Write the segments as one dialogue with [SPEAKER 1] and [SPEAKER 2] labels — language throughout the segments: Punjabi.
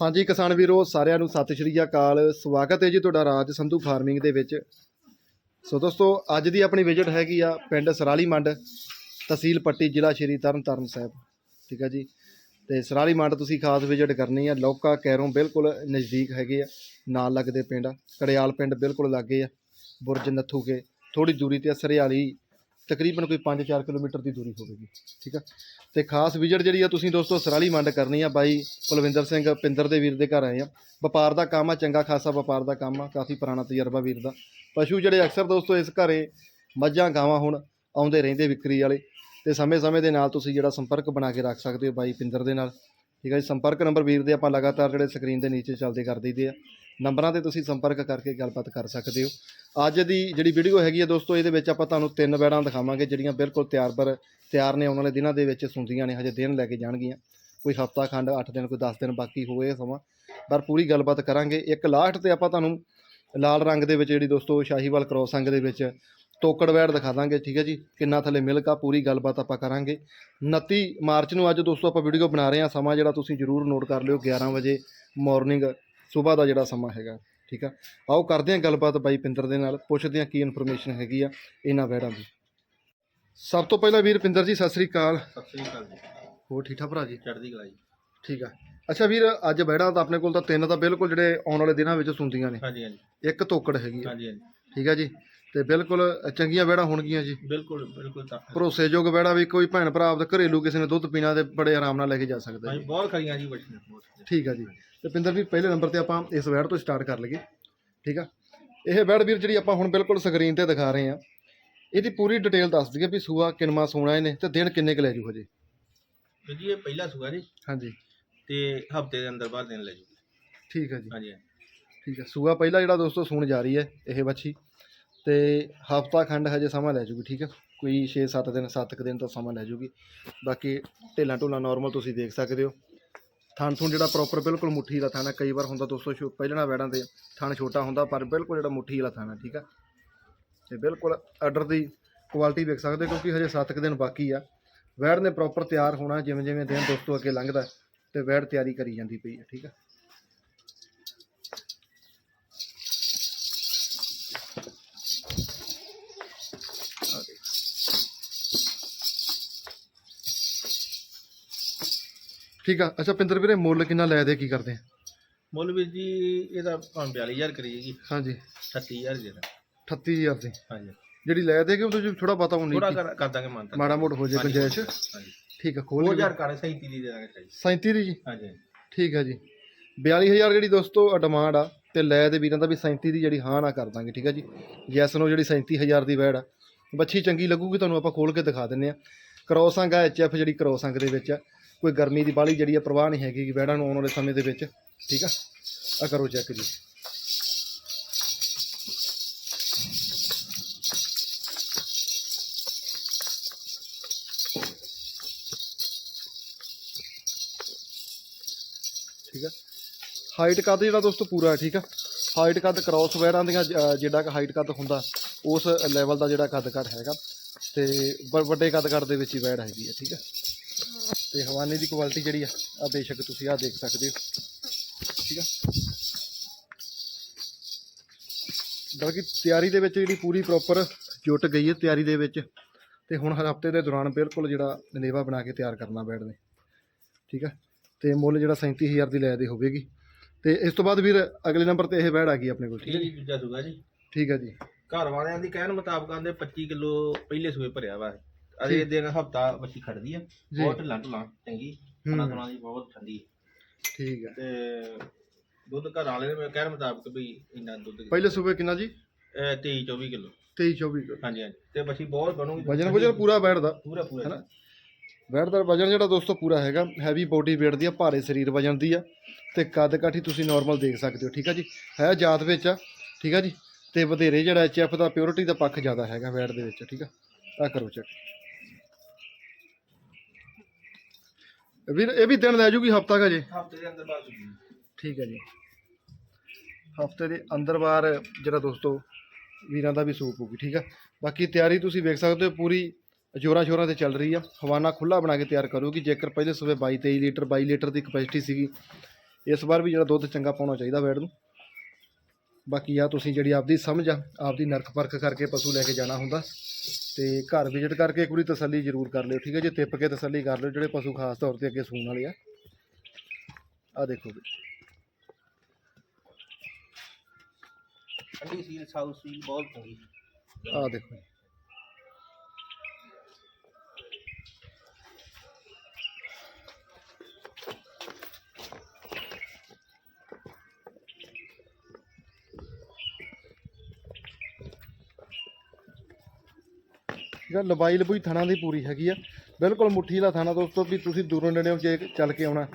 [SPEAKER 1] ਹਾਂਜੀ ਕਿਸਾਨ ਵੀਰੋ ਸਾਰਿਆਂ ਨੂੰ ਸਤਿ ਸ਼੍ਰੀ ਅਕਾਲ। ਸਵਾਗਤ ਹੈ ਜੀ ਤੁਹਾਡਾ ਰਾਜ ਸੰਧੂ ਫਾਰਮਿੰਗ ਦੇ ਵਿੱਚ। ਸੋ ਦੋਸਤੋ ਅੱਜ ਦੀ ਆਪਣੀ ਵਿਜ਼ਿਟ ਹੈਗੀ ਆ ਪਿੰਡ ਸਰਾਲੀ ਮੰਡ ਤਹਿਸੀਲ ਪੱਟੀ ਜ਼ਿਲ੍ਹਾ ਸ਼੍ਰੀ ਤਰਨਤਾਰਨ ਸਾਹਿਬ। ਠੀਕ ਆ ਜੀ? ਤੇ ਸਰਾਲੀ ਮੰਡ ਤੁਸੀਂ ਖਾਸ ਵਿਜ਼ਿਟ ਕਰਨੀ ਆ। ਲੌਕਾ ਕੈਰੋਂ ਬਿਲਕੁਲ ਨਜ਼ਦੀਕ ਹੈਗੇ ਆ। ਨਾਲ ਲੱਗਦੇ ਪਿੰਡ। ਆ ਕੜਿਆਲ ਪਿੰਡ ਬਿਲਕੁਲ ਲਾਗੇ ਆ। ਬੁਰਜ ਨੱਥੂ ਕੇ। ਥੋੜੀ ਦੂਰੀ ਤੇ ਆ, ਸਰਿਆਲੀ ਤਕਰੀਬਨ ਕੋਈ 5-4 ਕਿਲੋਮੀਟਰ ਦੀ ਦੂਰੀ ਹੋਵੇਗੀ, ਠੀਕ ਆ? ਤੇ ਖਾਸ ਵਿਜ਼ਿਟ ਜਿਹੜੀ ਆ ਤੁਸੀਂ ਦੋਸਤੋ ਸਰਾਲੀ ਮੰਡ ਕਰਨੀ ਆ ਬਾਈ ਕੁਲਵਿੰਦਰ ਸਿੰਘ ਪਿੰਦਰ ਦੇ ਵੀਰ ਦੇ ਘਰ ਆਏ ਆ। ਵਪਾਰ ਦਾ ਕੰਮ ਆ, ਚੰਗਾ ਖਾਸਾ ਵਪਾਰ ਦਾ ਕੰਮ ਆ, ਕਾਫੀ ਪੁਰਾਣਾ ਤਜਰਬਾ ਵੀਰ ਦਾ। ਪਸ਼ੂ ਜਿਹੜੇ ਅਕਸਰ ਦੋਸਤੋ ਇਸ ਘਰੇ ਮੱਝਾਂ, ਗਾਵਾਂ ਹੁਣ ਆਉਂਦੇ ਰਹਿੰਦੇ ਵਿਕਰੀ ਵਾਲੇ, ਤੇ ਸਮੇਂ-ਸਮੇਂ ਦੇ ਨਾਲ ਤੁਸੀਂ ਜਿਹੜਾ ਸੰਪਰਕ ਬਣਾ ਕੇ ਰੱਖ ਸਕਦੇ ਹੋ ਬਾਈ ਪਿੰਦਰ ਦੇ ਨਾਲ, ਠੀਕ ਹੈ ਜੀ? ਸੰਪਰਕ ਨੰਬਰ ਵੀਰ ਦੇ ਆਪਾਂ ਲਗਾਤਾਰ ਜਿਹੜੇ ਸਕਰੀਨ ਦੇ ਨੀਚੇ ਚੱਲਦੇ ਕਰ ਦਈਦੇ ਆ। ਨੰਬਰਾਂ ਤੇ ਤੁਸੀਂ ਸੰਪਰਕ ਕਰਕੇ ਗੱਲਬਾਤ ਕਰ ਸਕਦੇ ਹੋ। ਅੱਜ ਦੀ ਜਿਹੜੀ ਵੀਡੀਓ ਹੈਗੀ ਹੈ ਦੋਸਤੋ, ਇਹਦੇ ਵਿੱਚ ਆਪਾਂ ਤੁਹਾਨੂੰ ਤਿੰਨ ਬੈੜਾਂ ਦਿਖਾਵਾਂਗੇ, ਜਿਹੜੀਆਂ ਬਿਲਕੁਲ ਤਿਆਰ ਪਰ ਤਿਆਰ ਨੇ ਆਉਣ ਵਾਲੇ ਦਿਨਾਂ ਦੇ ਵਿੱਚ ਸੁੰਦੀਆਂ ਨੇ, ਹਜੇ ਦਿਨ ਲੈ ਕੇ ਜਾਣਗੀਆਂ। ਕੋਈ ਹਫਤਾ ਖੰਡ 8 ਦਿਨ, ਕੋਈ 10 ਦਿਨ ਬਾਕੀ ਹੋਏ ਸਮਾਂ। ਪਰ ਪੂਰੀ ਗੱਲਬਾਤ ਕਰਾਂਗੇ। ਇੱਕ ਲਾਸਟ ਤੇ ਆਪਾਂ ਤੁਹਾਨੂੰ ਲਾਲ ਰੰਗ ਦੇ ਵਿੱਚ ਜਿਹੜੀ ਦੋਸਤੋ ਸ਼ਾਹੀਵਾਲ ਕ੍ਰੋਸ ਅੰਗ ਦੇ ਵਿੱਚ ਤੋਕੜ ਵੈੜ ਦਿਖਾ ਦਾਂਗੇ, ਠੀਕ ਹੈ ਜੀ? ਕਿੰਨਾ ਥੱਲੇ ਮਿਲਕ ਆ, ਪੂਰੀ ਗੱਲਬਾਤ ਆਪਾਂ ਕਰਾਂਗੇ। 29 ਮਾਰਚ ਨੂੰ ਅੱਜ ਦੋਸਤੋ ਆਪਾਂ ਵੀਡੀਓ ਬਣਾ ਰਹੇ ਹਾਂ। ਸਮਾਂ ਜਿਹੜਾ ਤੁਸੀਂ ਜਰੂਰ ਨੋਟ ਕਰ ਲਿਓ 11 ਵਜੇ ਮਾਰਨਿੰਗ ਸਵੇਰ ਦਾ ਜਿਹੜਾ ਸਮਾਂ ਹੈਗਾ ਠੀਕ ਆ? ਆਓ ਕਰਦੇ ਹਾਂ ਗੱਲਬਾਤ ਬਾਈ ਪਿੰਦਰ ਦੇ ਨਾਲ ਪੁੱਛਦੇ ਹਾਂ ਕੀ ਇਨਫੋਰਮੇਸ਼ਨ ਹੈਗੀ ਆ ਇਹਨਾਂ ਵੈੜਾਂ ਦੀ। ਸਭ ਤੋਂ ਪਹਿਲਾਂ ਵੀਰ ਪਿੰਦਰ ਜੀ ਸਤਿ ਸ੍ਰੀ ਅਕਾਲ।
[SPEAKER 2] ਸਤਿ ਸ੍ਰੀ ਅਕਾਲ ਜੀ।
[SPEAKER 1] ਹੋਰ ਠੀਕ ਠਾਕ ਭਰਾ ਜੀ?
[SPEAKER 2] ਚੜ੍ਹਦੀ ਕਲਾ ਜੀ।
[SPEAKER 1] ਠੀਕ ਆ। ਅੱਛਾ ਵੀਰ ਅੱਜ ਵੈੜਾਂ ਤਾਂ ਆਪਣੇ ਕੋਲ ਤਾਂ ਤਿੰਨ ਤਾਂ ਬਿਲਕੁਲ ਜਿਹੜੇ ਆਉਣ ਵਾਲੇ ਦਿਨਾਂ ਵਿੱਚ ਸੁਣਦੀਆਂ ਨੇ।
[SPEAKER 2] ਹਾਂਜੀ ਹਾਂਜੀ।
[SPEAKER 1] ਇੱਕ ਤੋਕੜ ਹੈਗੀ ਆ।
[SPEAKER 2] ਹਾਂਜੀ ਹਾਂਜੀ।
[SPEAKER 1] ਠੀਕ ਆ ਜੀ? ਤੇ ਬਿਲਕੁਲ ਚੰਗੀਆਂ ਵੈੜਾਂ ਹੋਣਗੀਆਂ ਜੀ।
[SPEAKER 2] ਬਿਲਕੁਲ ਬਿਲਕੁਲ ਤਾਂ।
[SPEAKER 1] ਭਰੋਸੇਯੋਗ ਵੈੜਾ ਵੀ ਕੋਈ ਭੈਣ ਭਰਾ ਆਪਦਾ ਘਰੇਲੂ ਕਿਸੇ ਨੇ ਦੁੱਧ ਪੀਣਾ ਤੇ ਬੜੇ ਆਰਾਮ ਨਾਲ ਲੈ ਕੇ ਜਾ ਸਕਦਾ ਜੀ।
[SPEAKER 2] ਬਹੁਤ ਖਰੀਆਂ ਜੀ ਬੱਚੀਆਂ ਬਹੁਤ।
[SPEAKER 1] ਠੀਕ ਆ ਜੀ। ਤੇ ਪਿੰਦਰ ਵੀ ਪਹਿਲੇ ਨੰਬਰ ਤੇ ਆਪਾਂ ਇਸ ਵੈੜ ਤੋਂ ਸਟਾਰਟ ਕਰ ਲਈਏ। ਠੀਕ ਆ? ਇਹ ਵੈੜ ਵੀਰ ਜਿਹੜੀ ਆਪਾਂ ਹੁਣ ਬਿਲਕੁਲ ਸਕਰੀਨ ਤੇ ਦਿਖਾ ਰਹੇ ਆ ਇਹਦੀ ਪੂਰੀ ਡਿਟੇਲ ਦੱਸ ਦਈਏ ਵੀ ਸੂਆ ਕਿੰਨਵਾਂ ਸੋਣਾ ਇਹਨੇ ਤੇ ਦਿਨ ਕਿੰਨੇ ਕੁ ਲੈ ਜੂ। ਹਜੇ
[SPEAKER 2] ਜੀ ਇਹ ਪਹਿਲਾ ਸੁਗਾ ਜੀ।
[SPEAKER 1] ਹਾਂਜੀ।
[SPEAKER 2] ਤੇ ਹਫ਼ਤੇ ਦੇ ਅੰਦਰ ਬਾਹਰ ਦੇਣ ਲੈ ਜੂ
[SPEAKER 1] ਠੀਕ ਆ ਜੀ।
[SPEAKER 2] ਹਾਂਜੀ ਹਾਂਜੀ।
[SPEAKER 1] ਠੀਕ ਆ। ਸੂਆ ਪਹਿਲਾ ਜਿਹੜਾ ਦੋਸਤੋ ਸੂਣ ਜਾ ਰਹੀ ਹੈ ਇਹ ਬੱਚੀ ਤੇ ਹਫਤਾ ਖੰਡ ਹਜੇ ਸਮਾਂ ਲੈ ਜੂਗੀ ਠੀਕ ਆ ਕੋਈ 6-7 ਦਿਨ 7 ਕੁ ਦਿਨ ਤੋਂ ਸਮਾਂ ਲੈ ਜੂਗੀ। ਬਾਕੀ ਢੇਲਾਂ ਢੋਲਾਂ ਨਾਰਮਲ ਤੁਸੀਂ ਦੇਖ ਸਕਦੇ ਹੋ। ਥਣ ਥੁਣ ਜਿਹੜਾ ਪ੍ਰੋਪਰ ਬਿਲਕੁਲ ਮੁੱਠੀ ਦਾ ਥਾਣਾ ਕਈ ਵਾਰ ਹੁੰਦਾ ਦੋਸਤੋ ਛੋ ਪਹਿਲਣਾ ਵੈੜਾਂ ਤੇ ਥਣ ਛੋਟਾ ਹੁੰਦਾ ਪਰ ਬਿਲਕੁਲ ਜਿਹੜਾ ਮੁੱਠੀ ਵਾਲਾ ਥਾਣਾ ਠੀਕ ਆ ਤੇ ਬਿਲਕੁਲ ਆਰਡਰ ਦੀ ਕੁਆਲਿਟੀ ਵੇਖ ਸਕਦੇ ਹੋ ਕਿਉਂਕਿ ਹਜੇ 7 ਕੁ ਦਿਨ ਬਾਕੀ ਆ। ਵੈੜ ਨੇ ਪ੍ਰੋਪਰ ਤਿਆਰ ਹੋਣਾ ਜਿਵੇਂ ਜਿਵੇਂ ਦਿਨ ਦੋਸਤੋ ਅੱਗੇ ਲੰਘਦਾ ਹੈ, ਤੇ ਵੈੜ ਤਿਆਰੀ ਕਰੀ ਜਾਂਦੀ ਪਈ ਹੈ ਠੀਕ ਆ ਠੀਕ ਆ। ਅੱਛਾ ਪਿੰਦਰ ਵੀਰੇ ਮੁੱਲ ਕਿੰਨਾ ਲੈ ਦੇ ਕੀ ਕਰਦੇ ਆ?
[SPEAKER 2] ਮੁੱਲ ਵੀਰ ਜੀ ਇਹਦਾ ਭਾਵੇਂ 42000 ਕਰੀਏ ਜੀ।
[SPEAKER 1] ਹਾਂਜੀ।
[SPEAKER 2] 38000 ਜੀ ਦਾ
[SPEAKER 1] 38000 ਦੀ।
[SPEAKER 2] ਹਾਂਜੀ।
[SPEAKER 1] ਜਿਹੜੀ ਲੈ ਦੇ ਕਿ ਉਹਦੇ ਚ ਥੋੜਾ ਪਤਾ ਹੋਣੀ
[SPEAKER 2] ਥੋੜਾ ਕਰ ਕਰ ਦਾਂਗੇ ਮਾਨਤਾ
[SPEAKER 1] ਮਾੜਾ ਮੋਟ ਹੋ ਜੇ ਗੁੰਜਾਇਸ਼।
[SPEAKER 2] ਹਾਂਜੀ।
[SPEAKER 1] ਠੀਕ ਆ ਖੋਲ
[SPEAKER 2] 2000 ਕਰ 37 ਦੀ ਦੇ ਦਾਂਗੇ ਸਾਈ।
[SPEAKER 1] 37 ਦੀ ਜੀ?
[SPEAKER 2] ਹਾਂਜੀ।
[SPEAKER 1] ਠੀਕ ਆ ਜੀ। 42000 ਜਿਹੜੀ ਦੋਸਤੋ ਡਿਮਾਂਡ ਆ ਤੇ ਲੈ ਦੇ ਵੀਰਾਂ ਦਾ ਵੀ 37 ਦੀ ਜਿਹੜੀ ਹਾਂ ਨਾ ਕਰ ਦਾਂਗੇ ਠੀਕ ਆ ਜੀ। ਯੈਸ ਨੋ ਜਿਹੜੀ 37000 ਦੀ ਵੈੜ ਆ। ਬੱਚੀ ਚੰਗੀ ਲੱਗੂਗੀ ਤੁਹਾਨੂੰ ਆਪਾਂ ਖੋਲ ਕੇ ਦਿਖਾ ਦਿੰਨੇ ਆ। ਕ੍ਰੋਸ ਅੰਗ ਆ ਐਚਐਫ ਜਿਹੜੀ ਕ੍ਰੋਸ ਅੰਗ ਦੇ ਵਿੱਚ ਆ। ਕੋਈ ਗਰਮੀ ਦੀ ਬਾਲੀ ਜਿਹੜੀ ਆ ਪ੍ਰਵਾਹ ਨਹੀਂ ਹੈਗੀ ਕਿ ਵੈੜਾਂ ਨੂੰ ਆਉਣ ਵਾਲੇ ਸਮੇਂ ਦੇ ਵਿੱਚ, ਠੀਕ ਆ? ਆ ਕਰੋ ਚੈੱਕ ਜੀ। ਠੀਕ ਆ? ਹਾਈਟ ਕੱਦ ਜਿਹੜਾ ਦੋਸਤੋ ਪੂਰਾ ਹੈ, ਠੀਕ ਆ? ਹਾਈਟ ਕੱਦ ਕ੍ਰਾਸ ਵੈਰਾਂ ਦੀਆਂ ਜਿਹੜਾ ਕਿ ਹਾਈਟ ਕੱਦ ਹੁੰਦਾ, ਉਸ ਲੈਵਲ ਦਾ ਜਿਹੜਾ ਕੱਦ ਕੱਦ ਹੈਗਾ, ਤੇ ਬ- ਵੱਡੇ ਕੱਦ ਕੱਦ ਦੇ ਵਿੱਚ ਹੀ ਵੈੜ ਹੈਗੀ ਆ, ਠੀਕ ਆ? ਤੇ ਹਵਾਨੇ ਦੀ ਕੁਆਲਿਟੀ ਜਿਹੜੀ ਆ ਆ ਬੇਸ਼ੱਕ ਤੁਸੀਂ ਆ ਦੇਖ ਸਕਦੇ ਹੋ। ਠੀਕ ਆ? ਬਲਕਿ ਤਿਆਰੀ ਦੇ ਵਿੱਚ ਜਿਹੜੀ ਪੂਰੀ ਪ੍ਰੋਪਰ ਜੁਟ ਗਈ ਹੈ ਤਿਆਰੀ ਦੇ ਵਿੱਚ ਤੇ ਹੁਣ ਹਰ ਹਫ਼ਤੇ ਦੇ ਦੌਰਾਨ ਬਿਲਕੁਲ ਜਿਹੜਾ ਨੇਵਾ ਬਣਾ ਕੇ ਤਿਆਰ ਕਰਨਾ ਨੇ ਠੀਕ ਆ? ਤੇ ਮੁੱਲ ਜਿਹੜਾ 37000 ਦੀ ਲੈ ਦੇ ਹੋਵੇਗੀ। ਤੇ ਇਸ ਤੋਂ ਬਾਅਦ ਵੀਰ ਅਗਲੇ ਨੰਬਰ ਤੇ ਇਹ ਬੈਡ ਆ ਗਈ ਆਪਣੇ ਕੋਲ ਠੀਕ ਹੈ
[SPEAKER 2] ਜੀ? ਦੂਜਾ ਸੁਗਾ ਜੀ।
[SPEAKER 1] ਠੀਕ ਹੈ ਜੀ।
[SPEAKER 2] ਘਰ ਵਾਲਿਆਂ ਦੀ ਕਹਿਣ ਮੁਤਾਬਕ ਆਂਦੇ 25 ਕਿਲੋ ਪਹਿਲੇ ਸੂਏ ਭਰਿਆ ਵਾ। ਅਜੇ। ਦਿਨ ਹਫਤਾ ਬੱਚੀ ਖੜਦੀ ਆ।
[SPEAKER 1] ਜੀ।
[SPEAKER 2] ਬਹੁਤ ਢਿੱਲਾਂ ਢੁੱਲਾਂ ਚੰਗੀ। ਖਾਣਾ ਖਾਣਾ ਦੀ ਬਹੁਤ ਠੰਡੀ।
[SPEAKER 1] ਠੀਕ ਹੈ
[SPEAKER 2] ਤੇ ਦੁੱਧ ਘਰ ਵਾਲੇ ਨੇ ਮੇਰੇ ਕਹਿਣ ਮੁਤਾਬਕ ਵੀ ਇੰਨਾ ਦੁੱਧ
[SPEAKER 1] ਪਹਿਲੇ ਸੂਬੇ ਕਿੰਨਾ ਜੀ?
[SPEAKER 2] 23 24 ਕਿਲੋ।
[SPEAKER 1] 23 24 ਕਿਲੋ।
[SPEAKER 2] ਹਾਂਜੀ ਹਾਂਜੀ। ਤੇ ਬੱਚੀ ਬਹੁਤ ਬਣੂਗੀ।
[SPEAKER 1] ਵਜਨ ਵਜਨ ਪੂਰਾ ਬੈਡ ਦਾ
[SPEAKER 2] ਪੂਰਾ ਪੂਰਾ।
[SPEAKER 1] ਹੈਨਾ? ਬੈਡ ਦਾ ਵਜਨ ਜਿਹੜਾ ਦੋਸਤੋ ਪੂਰਾ ਹੈਗਾ। ਹੈਵੀ ਬੋਡੀ weight ਦੀ ਆ ਭਾਰੇ ਸਰੀਰ ਵਜਨ ਦੀ ਆ। ਤੇ ਕੱਦ ਕਾਠੀ ਤੁਸੀਂ ਨਾਰਮਲ ਦੇਖ ਸਕਦੇ ਹੋ ਠੀਕ ਆ ਜੀ? ਹੈ ਜਾਤ ਵਿੱਚ ਆ ਠੀਕ ਆ ਜੀ? ਤੇ ਵਧੇਰੇ ਜਿਹੜਾ ਐਚਐਫ ਦਾ ਪਿਓਰਿਟੀ ਦਾ ਪੱਖ ਜ਼ਿਆਦਾ ਹੈਗਾ ਬੈਡ ਦੇ ਵਿੱਚ ਠੀਕ ਆ? ਆ ਕਰੋ ਚੈੱਕ ਵੀਰ ਇਹ ਵੀ ਦਿਨ ਲੈ ਜੂਗੀ ਹਫਤਾ ਕਾ ਜੇ
[SPEAKER 2] ਹਫ਼ਤੇ ਦੇ ਅੰਦਰ ਬਾਅਦ।
[SPEAKER 1] ਠੀਕ ਹੈ ਜੀ। ਹਫ਼ਤੇ ਦੇ ਅੰਦਰ ਬਾਹਰ ਜਿਹੜਾ ਦੋਸਤੋ ਵੀਰਾਂ ਦਾ ਵੀ ਸੂਪ ਹੋਊਗੀ ਠੀਕ ਆ? ਬਾਕੀ ਤਿਆਰੀ ਤੁਸੀਂ ਵੇਖ ਸਕਦੇ ਹੋ ਪੂਰੀ ਜੋਰਾਂ ਸ਼ੋਰਾਂ ਤੇ ਚੱਲ ਰਹੀ ਆ। ਹਵਾਨਾ ਖੁੱਲਾ ਬਣਾ ਕੇ ਤਿਆਰ ਕਰੂਗੀ। ਜੇਕਰ ਪਹਿਲੇ ਸੂਬੇ 22 23 ਲੀਟਰ 22 ਲੀਟਰ ਦੀ ਕਪੈਸਿਟੀ ਸੀਗੀ ਇਸ ਵਾਰ ਵੀ ਜਿਹੜਾ ਦੁੱਧ ਚੰਗਾ ਪਾਉਣਾ ਚਾਹੀਦਾ ਵੈੜ ਨੂੰ। ਬਾਕੀ ਆ ਤੁਸੀਂ ਜਿਹੜੀ ਆਪਦੀ ਸਮਝ ਆ ਆਪਦੀ ਨਰਕ ਪਰਖ ਕਰਕੇ ਪਸ਼ੂ ਲੈ ਕੇ ਜਾਣਾ ਹੁੰਦਾ ਤੇ ਘਰ ਵਿਜ਼ਿਟ ਕਰਕੇ ਇੱਕ ਵਾਰੀ ਤਸੱਲੀ ਜ਼ਰੂਰ ਕਰ ਲਿਓ ਠੀਕ ਹੈ ਜੀ? ਤਿੱਪ ਕੇ ਤਸੱਲੀ ਕਰ ਲਿਓ ਜਿਹੜੇ ਪਸ਼ੂ ਖਾਸ ਤੌਰ ਤੇ ਅੱਗੇ ਸੂਣ ਵਾਲੇ ਆ। ਆ ਦੇਖੋ ਜੀ।
[SPEAKER 2] ਠੰਡੀ ਸੀਲ ਸੀਲ ਬਹੁਤ ਚੰਗੀ
[SPEAKER 1] ਆ ਦੇਖੋ ਜਿਹੜਾ ਲੰਬਾਈ ਲੰਬੂਈ ਥਣਾ ਦੀ ਪੂਰੀ ਹੈਗੀ ਆ। ਬਿਲਕੁਲ ਮੁੱਠੀ ਦਾ ਥਾਣਾ ਦੋਸਤੋ ਵੀ ਤੁਸੀਂ ਦੂਰੋਂ ਨੇੜਿਓਂ ਜੇ ਚੱਲ ਕੇ ਆਉਣਾ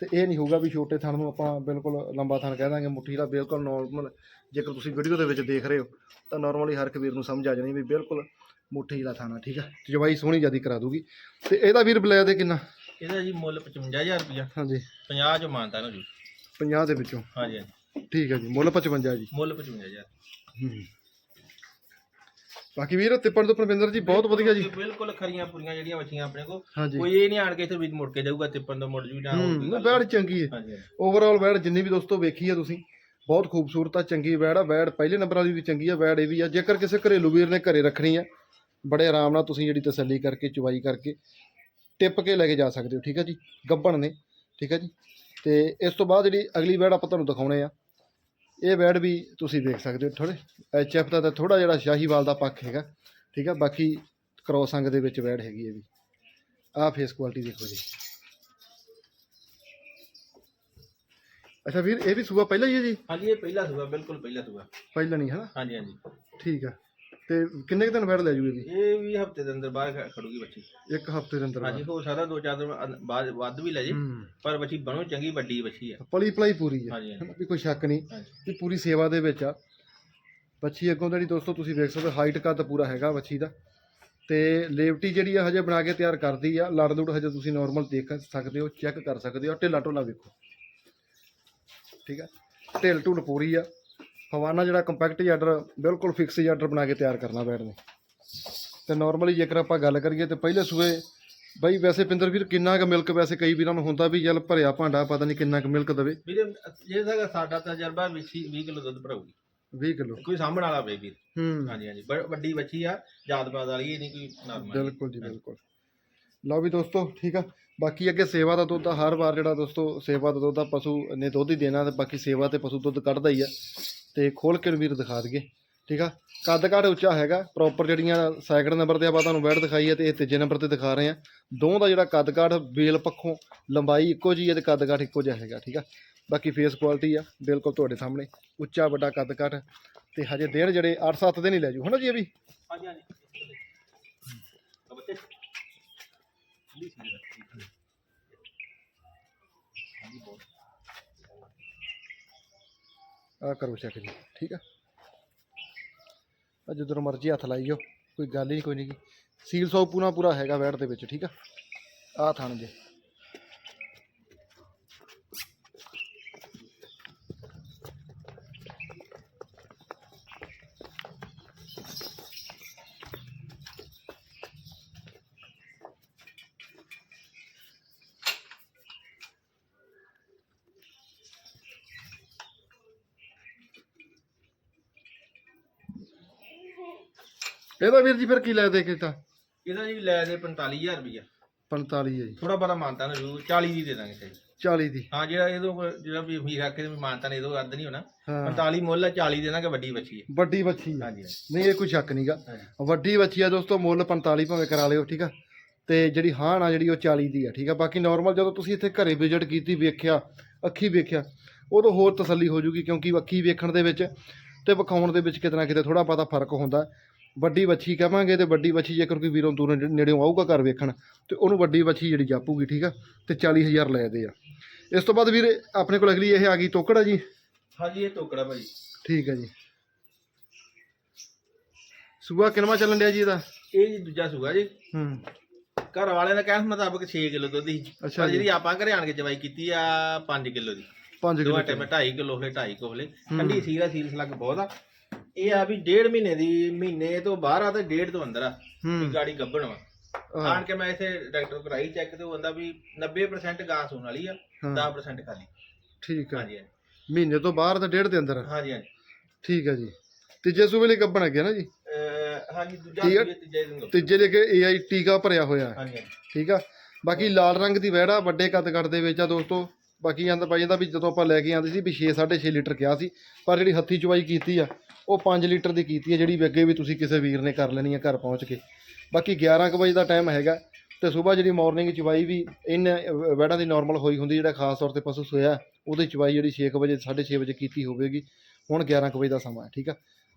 [SPEAKER 1] ਤੇ ਇਹ ਨਹੀਂ ਹੋਊਗਾ ਵੀ ਛੋਟੇ ਥਣ ਨੂੰ ਆਪਾਂ ਬਿਲਕੁਲ ਲੰਬਾ ਥਣ ਕਹਿ ਦਾਂਗੇ। ਮੁੱਠੀ ਦਾ ਬਿਲਕੁਲ ਨਾਰਮਲ ਜੇਕਰ ਤੁਸੀਂ ਵੀਡੀਓ ਦੇ ਵਿੱਚ ਦੇਖ ਰਹੇ ਹੋ ਤਾਂ ਨਾਰਮਲੀ ਹਰ ਇੱਕ ਵੀਰ ਨੂੰ ਸਮਝ ਆ ਜਾਣੀ ਵੀ ਬਿਲਕੁਲ ਮੁੱਠੀ ਦਾ ਥਾਣਾ ਠੀਕ ਆ? ਜਵਾਈ ਸੋਹਣੀ ਜਿਆਦੀ ਕਰਾ ਦੂਗੀ। ਤੇ ਇਹਦਾ ਵੀਰ ਬਲੈ ਦੇ ਕਿੰਨਾ?
[SPEAKER 2] ਇਹਦਾ ਜੀ ਮੁੱਲ 55000 ਰੁਪਇਆ।
[SPEAKER 1] ਹਾਂਜੀ।
[SPEAKER 2] 50 ਚ ਮਾਨਤਾ ਨਾ ਜੀ।
[SPEAKER 1] 50 ਦੇ ਵਿੱਚੋਂ?
[SPEAKER 2] ਹਾਂਜੀ ਹਾਂਜੀ।
[SPEAKER 1] ਠੀਕ ਹੈ ਜੀ ਮੁੱਲ 55 ਜੀ।
[SPEAKER 2] ਮੁੱਲ 55000
[SPEAKER 1] ਬਾਕੀ ਵੀਰ ਤਿੱਪਣ ਤੋਂ ਪਰਵਿੰਦਰ ਜੀ ਬਹੁਤ ਵਧੀਆ ਜੀ।
[SPEAKER 2] ਬਿਲਕੁਲ ਖਰੀਆਂ ਪੂਰੀਆਂ ਜਿਹੜੀਆਂ ਬੱਚੀਆਂ ਆਪਣੇ ਕੋਲ।
[SPEAKER 1] ਹਾਂਜੀ।
[SPEAKER 2] ਕੋਈ ਇਹ ਨਹੀਂ ਆਣ ਕੇ ਇੱਥੇ ਵੀ ਮੁੜ ਕੇ ਜਾਊਗਾ ਤਿੱਪਣ ਤੋਂ ਮੁੜ ਜੂ ਨਾ ਹੋਰ ਕੋਈ
[SPEAKER 1] ਹੂੰ
[SPEAKER 2] ਗੱਲ।
[SPEAKER 1] ਬੈੜ ਚੰਗੀ ਹੈ।
[SPEAKER 2] ਹਾਂਜੀ।
[SPEAKER 1] ਓਵਰਆਲ ਵੈੜ ਜਿੰਨੀ ਵੀ ਦੋਸਤੋ ਵੇਖੀ ਆ ਤੁਸੀਂ ਬਹੁਤ ਖੂਬਸੂਰਤ ਆ ਚੰਗੀ ਵੈੜ ਆ। ਵੈੜ ਪਹਿਲੇ ਨੰਬਰ ਵਾਲੀ ਵੀ ਚੰਗੀ ਆ ਵੈੜ ਇਹ ਵੀ ਆ। ਜੇਕਰ ਕਿਸੇ ਘਰੇਲੂ ਵੀਰ ਨੇ ਘਰੇ ਰੱਖਣੀ ਆ ਬੜੇ ਆਰਾਮ ਨਾਲ ਤੁਸੀਂ ਜਿਹੜੀ ਤਸੱਲੀ ਕਰਕੇ ਚੁਵਾਈ ਕਰਕੇ ਟਿੱਪ ਕੇ ਲੈ ਕੇ ਜਾ ਸਕਦੇ ਹੋ ਠੀਕ ਹੈ ਜੀ? ਗੱਬਣ ਨੇ ਠੀਕ ਹੈ ਜੀ? ਤੇ ਇਸ ਤੋਂ ਬਾਅਦ ਜਿਹੜੀ ਅਗਲੀ ਵੈੜ ਆਪਾਂ ਤੁਹਾਨੂੰ ਦਿਖਾਉਣੇ ਆ। ਇਹ ਵੈੜ ਵੀ ਤੁਸੀਂ ਦੇਖ ਸਕਦੇ ਹੋ ਥੋੜੇ ਐਚ ਐਫ ਦਾ ਤਾਂ ਥੋੜਾ ਜਿਹੜਾ ਸ਼ਾਹੀਵਾਲ ਦਾ ਪੱਖ ਹੈਗਾ ਠੀਕ ਹੈ ਬਾਕੀ ਕ੍ਰੋਸ ਅੰਗ ਦੇ ਵਿੱਚ ਵੈੜ ਹੈਗੀ ਹੈ ਵੀ। ਆਹ ਫੇਸ ਕੁਆਲਿਟੀ ਦੇਖੋ ਜੀ। ਅੱਛਾ ਵੀਰ ਇਹ ਵੀ ਸੂਆ ਪਹਿਲਾਂ ਹੀ ਹੈ ਜੀ?
[SPEAKER 2] ਹਾਂਜੀ ਇਹ ਪਹਿਲਾ ਸੂਆ ਬਿਲਕੁਲ ਪਹਿਲਾ ਸੂਆ।
[SPEAKER 1] ਪਹਿਲਾਂ ਨਹੀਂ ਹੈ ਨਾ?
[SPEAKER 2] ਹਾਂਜੀ ਹਾਂਜੀ।
[SPEAKER 1] ਠੀਕ ਆ। ਤੇ ਕਿੰਨੇ ਕੁ ਦਿਨ ਵੈੜ ਲੈ ਜੂਗੀ ਜੀ
[SPEAKER 2] ਇਹ ਵੀ ਹਫ਼ਤੇ ਦੇ ਅੰਦਰ ਬਾਹਰ ਖ- ਖੜੂਗੀ ਬੱਚੀ।
[SPEAKER 1] ਇੱਕ ਹਫ਼ਤੇ ਦੇ ਅੰਦਰ
[SPEAKER 2] ਹਾਂਜੀ ਹੋ ਸਕਦਾ ਦੋ ਚਾਰ ਦਿਨ ਬਾਅਦ ਵੱਧ ਵੀ ਲੈ ਜੇ
[SPEAKER 1] ਹੂੰ।
[SPEAKER 2] ਪਰ ਬੱਚੀ ਬਣੋ ਚੰਗੀ ਵੱਡੀ ਬੱਚੀ ਆ।
[SPEAKER 1] ਪਲੀ ਪਲਾਈ ਪੂਰੀ ਹੈ
[SPEAKER 2] ਹਾਂਜੀ ਹਾਂਜੀ।
[SPEAKER 1] ਹਨਾ, ਵੀ ਕੋਈ ਸ਼ੱਕ ਨਹੀਂ
[SPEAKER 2] ਹਾਂਜੀ।
[SPEAKER 1] ਪੂਰੀ ਸੇਵਾ ਦੇ ਵਿੱਚ ਆ। ਬੱਚੀ ਅੱਗੋਂ ਜਿਹੜੀ ਦੋਸਤੋ ਤੁਸੀਂ ਵੇਖ ਸਕਦੇ ਹਾਈਟ ਕੱਦ ਪੂਰਾ ਹੈਗਾ ਬੱਚੀ ਦਾ। ਤੇ ਲੇਵਟੀ ਜਿਹੜੀ ਆ ਹਜੇ ਬਣਾ ਕੇ ਤਿਆਰ ਕਰਦੀ ਆ। ਲੜ ਲੁੜ ਹਜੇ ਤੁਸੀਂ ਨਾਰਮਲ ਦੇਖ ਸਕਦੇ ਹੋ ਚੈੱਕ ਕਰ ਸਕਦੇ ਹੋ। ਢਿੱਲਾ ਢੋਲਾ ਵੇਖੋ। ਠੀਕ ਆ? ਢਿੱਲ ਢੁੱਲ ਪੂਰੀ ਆ। ਹਵਾਨਾ ਜਿਹੜਾ ਕੰਪੈਕਟ ਆਰਡਰ ਬਿਲਕੁਲ ਫਿਕਸ ਆਰਡਰ ਬਣਾ ਕੇ ਤਿਆਰ ਕਰਨਾ ਬੈਠ ਨੇ। ਤੇ ਨਾਰਮਲੀ ਜੇਕਰ ਆਪਾਂ ਗੱਲ ਕਰੀਏ ਤੇ ਪਹਿਲੇ ਸੂਏ ਬਈ ਵੈਸੇ ਪਿੰਦਰ ਵੀਰ ਕਿੰਨਾ ਕੁ ਮਿਲਕ ਵੈਸੇ ਕਈ ਵੀਰਾਂ ਨੂੰ ਹੁੰਦਾ ਵੀ ਚੱਲ ਭਰਿਆ ਭਾਂਡਾ ਪਤਾ ਨਹੀਂ ਕਿੰਨਾ ਕੁ ਮਿਲਕ ਦਵੇ।
[SPEAKER 2] ਵੀਰੇ ਜੇ ਸਾਡਾ ਤਜਰਬਾ 20 ਕਿਲੋ ਦੁੱਧ ਭਰਾਉਗੀ
[SPEAKER 1] 20 ਕਿਲੋ।
[SPEAKER 2] ਕੋਈ ਸਾਂਭਣ ਵਾਲਾ ਵੀਰ।
[SPEAKER 1] ਹੂੰ।
[SPEAKER 2] ਹਾਂਜੀ ਹਾਂਜੀ। ਵੱਡੀ ਬੱਚੀ ਆ ਜਾਤਪਾਤ ਵਾਲੀ ਇਹ ਨਹੀਂ ਕੋਈ ਨਾਰਮਲ
[SPEAKER 1] ਬਿਲਕੁਲ ਜੀ ਬਿਲਕੁਲ। ਲਓ ਵੀ ਦੋਸਤੋ ਠੀਕ ਆ। ਬਾਕੀ ਅੱਗੇ ਸੇਵਾ ਦਾ ਦੁੱਧ ਹਰ ਵਾਰ ਜਿਹੜਾ ਦੋਸਤੋ ਸੇਵਾ ਦਾ ਦੁੱਧ ਆ ਪਸ਼ੂ ਨੇ ਦੁੱਧ ਹੀ ਦੇਣਾ ਤੇ ਬਾਕੀ ਸੇਵਾ ਤੇ ਪਸ਼ੂ ਦੁੱਧ ਕੱਢਦਾ ਹੀ ਆ। ਤੇ ਖੋਲ ਕੇ ਵੀਰ ਦਿਖਾ ਦਈਏ, ਠੀਕ ਆ? ਕੱਦ ਕਾਠ ਉੱਚਾ ਹੈਗਾ ਪ੍ਰੋਪਰ ਜਿਹੜੀਆਂ ਸੈਕਿੰਡ ਨੰਬਰ ਤੇ ਆਪਾਂ ਤੁਹਾਨੂੰ ਵੈੜ ਦਿਖਾਈ ਹੈ ਤੇ ਇਹ ਤੀਜੇ ਨੰਬਰ ਤੇ ਦਿਖਾ ਰਹੇ ਆ। ਦੋਵਾਂ ਦਾ ਜਿਹੜਾ ਕੱਦ ਕਾਠ ਬੇਲ ਪੱਖੋਂ ਲੰਬਾਈ ਇੱਕੋ ਜੀ ਹੈ ਤੇ ਕੱਦ ਕਾਠ ਇੱਕੋ ਜਿਹਾ ਹੈਗਾ, ਠੀਕ ਆ? ਬਾਕੀ ਫੇਸ ਕੁਆਲਿਟੀ ਆ, ਬਿਲਕੁਲ ਤੁਹਾਡੇ ਸਾਹਮਣੇ, ਉੱਚਾ ਵੱਡਾ ਕੱਦ ਕਾਠ ਤੇ ਹਜੇ ਦਿਨ ਜਿਹੜੇ 8-7 ਦਿਨ ਹੀ ਲੈ ਜੂ, ਹਨਾ ਜੀ ਇਹ ਵੀ?
[SPEAKER 2] ਹਾਂਜੀ ਹਾਂਜੀ। ਆ
[SPEAKER 1] ਕਰੋ ਚੈੱਕ ਜੀ, ਠੀਕ ਆ? ਆ ਜਦੋਂ ਮਰਜ਼ੀ ਹੱਥ ਲਾਈ ਜਾਓ ਕੋਈ ਗੱਲ ਹੀ ਕੋਈ ਨਹੀਂ ਗੀ ਸੀਲ ਸੌ ਪੂਰਾ ਪੂਰਾ ਹੈਗਾ ਵੈਟ ਦੇ ਵਿੱਚ, ਠੀਕ ਆ? ਆ ਥਣ ਜੇ। ਇਹਦਾ ਵੀਰ ਜੀ ਫਿਰ ਕੀ ਲੈ ਦੇ ਕੇ ਤਾਂ?
[SPEAKER 2] ਇਹਦਾ ਜੀ ਲੈ ਦੇ 45000 ਰੁਪਇਆ
[SPEAKER 1] 45 ਹੈ ਜੀ।
[SPEAKER 2] ਥੋੜਾ ਬੜਾ ਮਾਨਤਾ ਨਾ ਜ਼ਰੂਰ 40 ਦੀ ਦੇ ਦਾਂਗੇ ਸਹੀ
[SPEAKER 1] 40 ਦੀ।
[SPEAKER 2] ਹਾਂ ਜਿਹੜਾ ਇਹਦੋਂ ਜਿਹੜਾ ਵੀ ਅਮੀਰ ਆਖੇ ਵੀ ਮਾਨਤਾ ਨੇ ਇਹਦੋਂ ਅੱਧ ਨਹੀਂ ਹੋਣਾ।
[SPEAKER 1] ਹਾਂ।
[SPEAKER 2] 45 ਮੁੱਲ ਹੈ 40 ਦੇ ਦਾਂਗੇ ਵੱਡੀ ਬੱਚੀ ਹੈ।
[SPEAKER 1] ਵੱਡੀ ਬੱਚੀ
[SPEAKER 2] ਹਾਂਜੀ
[SPEAKER 1] ਨਹੀਂ ਇਹ ਕੋਈ ਸ਼ੱਕ ਨਹੀਂਗਾ
[SPEAKER 2] ਹਾਂਜੀ।
[SPEAKER 1] ਵੱਡੀ ਬੱਚੀ ਆ ਦੋਸਤੋ ਮੁੱਲ 45 ਭਾਵੇਂ ਕਰਾ ਲਿਓ ਠੀਕ ਆ। ਤੇ ਜਿਹੜੀ ਹਾਣ ਆ ਜਿਹੜੀ ਉਹ 40 ਦੀ ਆ ਠੀਕ ਆ। ਬਾਕੀ ਨਾਰਮਲ ਜਦੋਂ ਤੁਸੀਂ ਇੱਥੇ ਘਰੇ ਵਿਜ਼ਿਟ ਕੀਤੀ ਵੇਖਿਆ ਅੱਖੀ ਵੇਖਿਆ ਉਦੋਂ ਹੋਰ ਤਸੱਲੀ ਹੋ ਜੂਗੀ ਕਿਉਂਕਿ ਅੱਖੀ ਵੇਖਣ ਦੇ ਵਿੱਚ ਤੇ ਵਿਖਾਉਣ ਦੇ ਵਿੱਚ ਕਿਤੇ ਨਾ ਕਿਤੇ ਥੋੜਾ ਬਹੁਤਾ ਫ਼ਰਕ ਹੁੰਦਾ। ਵੱਡੀ ਬੱਚੀ ਕਵਾਂਗੇ ਤੇ ਵੱਡੀ ਬੱਚੀ ਜੇਕਰ ਕੋਈ ਵੀਰੋਂ ਦੂਰੋਂ ਨੇੜੇ- ਨੇੜਿਓਂ ਆਊਗਾ ਘਰ ਵੇਖਣ ਤੇ ਉਹਨੂੰ ਵੱਡੀ ਬੱਚੀ ਜਿਹੜੀ ਜਾਪੂਗੀ ਠੀਕ ਆ? ਤੇ 40000 ਲੈ ਦੇ ਆ। ਇਸ ਤੋਂ ਬਾਅਦ ਵੀਰੇ ਆਪਣੇ ਕੋਲ ਅਗਲੀ ਇਹ ਆ ਗਈ ਤੋਕੜਾ ਜੀ।
[SPEAKER 2] ਹਾਂਜੀ ਇਹ ਟੋਕੜਾ ਭਾਜੀ
[SPEAKER 1] ਠੀਕ ਹੈ ਜੀ। ਸੂਆ ਕਿਨਵਾ ਚੱਲਣ ਡਿਆ ਜੀ ਇਹਦਾ?
[SPEAKER 2] ਇਹ ਜੀ ਦੂਜਾ ਸੂਗਾ ਜੀ।
[SPEAKER 1] ਹੂੰ।
[SPEAKER 2] ਘਰ ਵਾਲਿਆਂ ਦਾ ਕਹਿਣ ਮੁਤਾਬਕ 6 ਕਿਲੋ ਦੁੱਧ ਦੀ
[SPEAKER 1] ਅੱਛਾ
[SPEAKER 2] ਜਿਹੜੀ ਆਪਾਂ ਘਰੇ ਆਣ ਕੇ ਚਵਾਈ ਕੀਤੀ ਆ 5 ਕਿਲੋ ਦੀ।
[SPEAKER 1] 5
[SPEAKER 2] ਦੋ।
[SPEAKER 1] ਕਿਲੋ
[SPEAKER 2] ਟਾਈਮ 2.5 ਕਿਲੋ ਹਲੇ 2.5 ਕੋਲੇ। ਠੰਡੀ ਸੀਰਾ ਸੀਲ ਲੱਗ ਬਹੁਤ ਆ। ਇਹ ਆ ਵੀ ਡੇਢ ਮਹੀਨੇ ਦੀ ਮਹੀਨੇ ਤੋਂ ਬਾਹਰ ਆ ਤੇ ਡੇਢ ਤੋਂ ਅੰਦਰ ਆ ਵੀ ਗਾੜੀ ਗੱਭਣ ਵਾ।
[SPEAKER 1] ਹਾਂ।
[SPEAKER 2] ਆਣ ਕੇ ਮੈਂ ਇੱਥੇ ਡਾਕਟਰ ਕਰਾਈ ਚੈੱਕ ਤੇ ਉਹ ਕਹਿੰਦਾ ਵੀ 90% ਗਾਂ ਸੂਣ ਵਾਲੀ ਆ
[SPEAKER 1] ਹਾਂ।
[SPEAKER 2] 10% ਖਾਲੀ।
[SPEAKER 1] ਠੀਕ ਆ।
[SPEAKER 2] ਹਾਂਜੀ ਹਾਂਜੀ।
[SPEAKER 1] ਮਹੀਨੇ ਤੋਂ ਬਾਹਰ ਤਾਂ ਡੇਢ ਦੇ ਅੰਦਰ
[SPEAKER 2] ਹਾਂਜੀ ਹਾਂਜੀ।
[SPEAKER 1] ਠੀਕ ਹੈ ਜੀ। ਤੀਜੇ ਸੂਬੇ ਲਈ ਗੱਬਣ ਗਿਆ ਨਾ ਜੀ?
[SPEAKER 2] ਅਹ ਹਾਂਜੀ ਦੂਜਾ
[SPEAKER 1] ਠੀਕ ਆ।
[SPEAKER 2] ਸੂਏ ਤੀਜੇ ਦਿਨ
[SPEAKER 1] ਤੀਜੇ ਕਿ ਏਆਈ ਟੀਕਾ ਭਰਿਆ ਹੋਇਆ। ਹੈ
[SPEAKER 2] ਹਾਂਜੀ ਹਾਂਜੀ।
[SPEAKER 1] ਠੀਕ ਆ। ਬਾਕੀ ਲਾਲ ਰੰਗ ਦੀ ਵਹਿੜਾ ਵੱਡੇ ਕੱਦ ਕੱਦ ਦੇ ਵਿੱਚ ਆ ਦੋਸਤੋ। ਬਾਕੀ ਜਾਂਦਾ ਪਾਈ ਜਾਂਦਾ ਵੀ ਜਦੋਂ ਆਪਾਂ ਲੈ ਕੇ ਆਂਦੇ ਸੀ ਵੀ 6 6.5 ਲੀਟਰ ਕਿਹਾ ਸੀ, ਪਰ ਜਿਹੜੀ ਹੱਥੀ ਚੁਵਾਈ ਕੀਤੀ ਆ, ਉਹ 5 ਲੀਟਰ ਦੀ ਕੀਤੀ ਆ, ਜਿਹੜੀ ਵੀ ਅੱਗੇ ਵੀ ਤੁਸੀਂ ਕਿਸੇ ਵੀਰ ਨੇ ਕਰ ਲੈਣੀ ਆ ਘਰ ਪਹੁੰਚ ਕੇ। ਬਾਕੀ 11 ਕੁ ਵਜੇ ਦਾ ਟਾਈਮ ਹੈਗਾ ਤੇ ਸਵੇਰ ਜਿਹੜੀ ਮਾਰਨਿੰਗ ਚਵਾਈ ਵੀ ਇਹਨਾਂ ਵੈੜਾਂ ਦੀ ਨਾਰਮਲ ਹੋਈ ਹੁੰਦੀ, ਜਿਹੜਾ ਖਾਸ ਤੌਰ ਤੇ ਪਸ਼ੂ ਸੋਇਆ, ਉਹਦੀ ਚਵਾਈ ਜਿਹੜੀ 6 ਵਜੇ 6:30 ਵਜੇ ਕੀਤੀ ਹੋਵੇਗੀ। ਹੁਣ 11 ਕੁ ਵਜੇ ਦਾ ਸਮਾਂ ਹੈ, ਠੀਕ ਆ?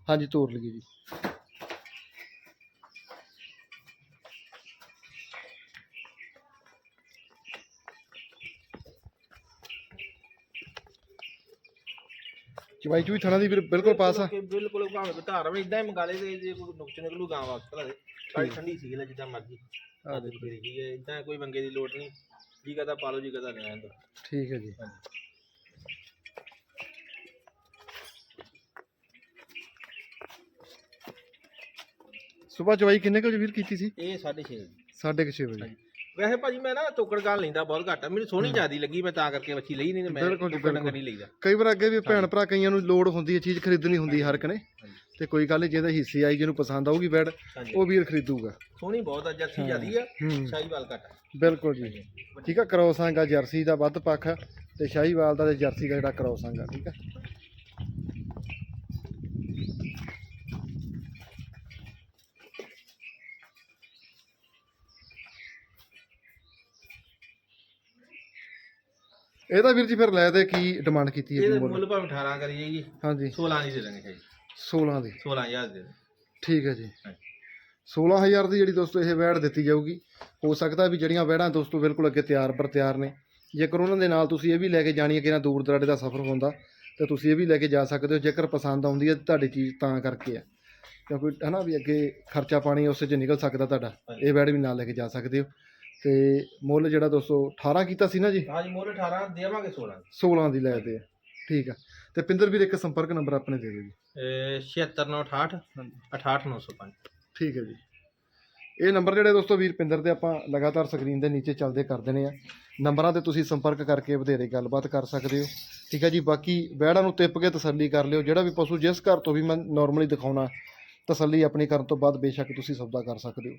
[SPEAKER 1] ਹਾਂਜੀ ਤੋਰ ਲਈਏ ਜੀ। ਚਵਾਈ ਚੂਈ ਥਣਾ ਦੀ ਵੀਰ ਬਿਲਕੁਲ ਪਾਸ ਆ।
[SPEAKER 2] ਕਿ ਬਿਲਕੁਲ ਭਾਵੇਂ ਧਾਰ ਵੀ ਇਦਾਂ ਹੀ ਮੰਗਾ ਲੇ ਤੇ ਜੇ ਕੋਈ ਨੁਕਸ ਨਿਕਲੂ ਗਾਂ ਵਾਸਤੇ ਲਾ ਦੇ ਸਾਰੀ ਠੰਡੀ ਸੀ ਲੈ ਜਿੱਦਾਂ ਮਰਜ਼ੀ।
[SPEAKER 1] ਆ ਦੇਖੋ।
[SPEAKER 2] ਠੀਕ ਹੈ ਇਦਾਂ ਕੋਈ ਮੰਗੇ ਦੀ ਲੋੜ ਨਹੀਂ। ਜੀ ਕਹਦਾ ਪਾ ਲਓ ਜੀ ਕਹਦਾ ਲੈ ਆਂਦਾ
[SPEAKER 1] ਠੀਕ ਹੈ ਜੀ। ਸਵੇਰ ਚਵਾਈ ਕਿੰਨੇ ਕੁ ਵਜੇ ਵੀਰ ਕੀਤੀ ਸੀ?
[SPEAKER 2] ਇਹ 6.5
[SPEAKER 1] 6:30 ਵਜੇ।
[SPEAKER 2] ਵੈਸੇ ਭਾਜੀ ਮੈਂ ਨਾ ਤੋਕੜ ਗਾਂ ਲੈਂਦਾ ਬਹੁਤ ਘੱਟ ਆ। ਮੈਨੂੰ ਸੋਹਣੀ ਜਿਆਦੀ ਲੱਗੀ ਮੈਂ ਤਾਂ ਕਰਕੇ ਵੱਛੀ ਲਈ ਨਹੀਂ ਤੇ ਮੈਂ
[SPEAKER 1] ਬਿਲਕੁਲ ਜੀ।
[SPEAKER 2] ਨਹੀਂ ਲਈਦਾ।
[SPEAKER 1] ਕਈ ਵਾਰ ਅੱਗੇ ਵੀ ਭੈਣ ਭਰਾ ਕਈਆਂ ਨੂੰ ਲੋੜ ਹੁੰਦੀ ਹੈ ਚੀਜ਼ ਖਰੀਦਣੀ ਹੁੰਦੀ ਹੈ ਹਰ ਕਨੇ। ਤੇ ਕੋਈ ਗੱਲ ਨਹੀਂ ਜਿਹਦੇ ਹਿੱਸੇ ਆਈ ਜਿਹਨੂੰ ਪਸੰਦ ਆਊਗੀ ਬੈਡ
[SPEAKER 2] ਹਾਂਜੀ।
[SPEAKER 1] ਉਹ ਵੀਰ ਖਰੀਦੂਗਾ।
[SPEAKER 2] ਸੋਹਣੀ ਬਹੁਤ ਆ ਜਰਸੀ ਜਿਆਦੀ ਆ
[SPEAKER 1] ਹੂੰ।
[SPEAKER 2] ਸ਼ਾਹੀਵਾਲ ਘੱਟ ਆ।
[SPEAKER 1] ਬਿਲਕੁਲ ਜੀ। ਠੀਕ ਆ ਕਰੋਸਾਂਗਾ ਜਰਸੀ ਦਾ ਵੱਧ ਪੱਖ ਆ ਤੇ ਸ਼ਾਹੀਵਾਲ ਦਾ ਤੇ ਜਰਸੀ ਦਾ ਜਿਹੜਾ ਕਰੋਸਾਂਗਾ ਠੀਕ ਆ? ਇਹਦਾ ਵੀਰ ਜੀ ਫਿਰ ਲੈ ਤੇ ਕੀ ਡਿਮਾਂਡ ਕੀਤੀ ਹੈ
[SPEAKER 2] ਇਹਦੇ ਮੁੱਲ ਭਾਵੇਂ 18 ਕਰੀਏ ਜੀ।
[SPEAKER 1] ਹਾਂਜੀ।
[SPEAKER 2] 16 ਦੀ ਦੇ ਦਾਂਗੇ ਜੀ
[SPEAKER 1] 16 ਦੀ
[SPEAKER 2] 16000 ਦੇ
[SPEAKER 1] ਠੀਕ ਹੈ ਜੀ।
[SPEAKER 2] ਹਾਂਜੀ।
[SPEAKER 1] 16000 ਦੀ ਜਿਹੜੀ ਦੋਸਤੋ ਇਹ ਵੈੜ ਦਿੱਤੀ ਜਾਊਗੀ। ਹੋ ਸਕਦਾ ਵੀ ਜਿਹੜੀਆਂ ਵੈੜਾਂ ਦੋਸਤੋ ਬਿਲਕੁਲ ਅੱਗੇ ਤਿਆਰ ਪਰ ਤਿਆਰ ਨੇ। ਜੇਕਰ ਉਹਨਾਂ ਦੇ ਨਾਲ ਤੁਸੀਂ ਇਹ ਵੀ ਲੈ ਕੇ ਜਾਣੀ ਹੈ ਕਿ ਨਾ ਦੂਰ ਦਰਾਡੇ ਦਾ ਸਫ਼ਰ ਹੁੰਦਾ ਤਾਂ ਤੁਸੀਂ ਇਹ ਵੀ ਲੈ ਕੇ ਜਾ ਸਕਦੇ ਹੋ। ਜੇਕਰ ਪਸੰਦ ਆਉਂਦੀ ਹੈ ਤੁਹਾਡੀ ਚੀਜ਼ ਤਾਂ ਕਰਕੇ ਆ ਕਿਉਂਕਿ ਹਨਾ ਵੀ ਅੱਗੇ ਖਰਚਾ ਪਾਣੀ ਉਸੇ 'ਚ ਨਿਕਲ ਸਕਦਾ ਤੁਹਾਡਾ। ਇਹ ਵੈੜ ਵੀ ਨਾਲ ਲੈ ਕੇ ਜਾ ਸਕਦੇ ਹੋ। ਤੇ ਮੁੱਲ ਜਿਹੜਾ ਦੋਸਤੋ 18 ਕੀਤਾ ਸੀ ਨਾ ਜੀ?
[SPEAKER 2] ਹਾਂਜੀ ਮੁੱਲ 18 ਦੇਵਾਂਗੇ 16
[SPEAKER 1] 16 ਦੀ ਲੈ ਤੇ ਆ। ਠੀਕ ਆ। ਤੇ ਪਿੰਦਰ ਵੀਰ ਇੱਕ ਸੰਪਰਕ ਨੰਬਰ ਆਪਣੇ ਦੇ ਦਿਓ ਜੀ।
[SPEAKER 2] ਇਹ 76968 68905
[SPEAKER 1] ਠੀਕ ਹੈ ਜੀ। ਇਹ ਨੰਬਰ ਜਿਹੜੇ ਦੋਸਤੋ ਵੀਰ ਪਿੰਦਰ ਤੇ ਆਪਾਂ ਲਗਾਤਾਰ ਸਕਰੀਨ ਦੇ ਨੀਚੇ ਚੱਲਦੇ ਕਰ ਦੇਣੇ ਆ। ਨੰਬਰਾਂ ਤੇ ਤੁਸੀਂ ਸੰਪਰਕ ਕਰਕੇ ਵਧੇਰੇ ਗੱਲਬਾਤ ਕਰ ਸਕਦੇ ਹੋ। ਠੀਕ ਹੈ ਜੀ ਬਾਕੀ ਬੈੜਾਂ ਨੂੰ ਤਿੱਪ ਕੇ ਤਸੱਲੀ ਕਰ ਲਿਓ। ਜਿਹੜਾ ਵੀ ਪਸ਼ੂ ਜਿਸ ਘਰ ਤੋਂ ਵੀ ਮੈਂ ਨਾਰਮਲੀ ਦਿਖਾਉਣਾ ਤਸੱਲੀ ਆਪਣੀ ਕਰਨ ਤੋਂ ਬਾਅਦ ਬੇਸ਼ੱਕ ਤੁਸੀਂ ਸੌਦਾ ਕਰ ਸਕਦੇ ਹੋ।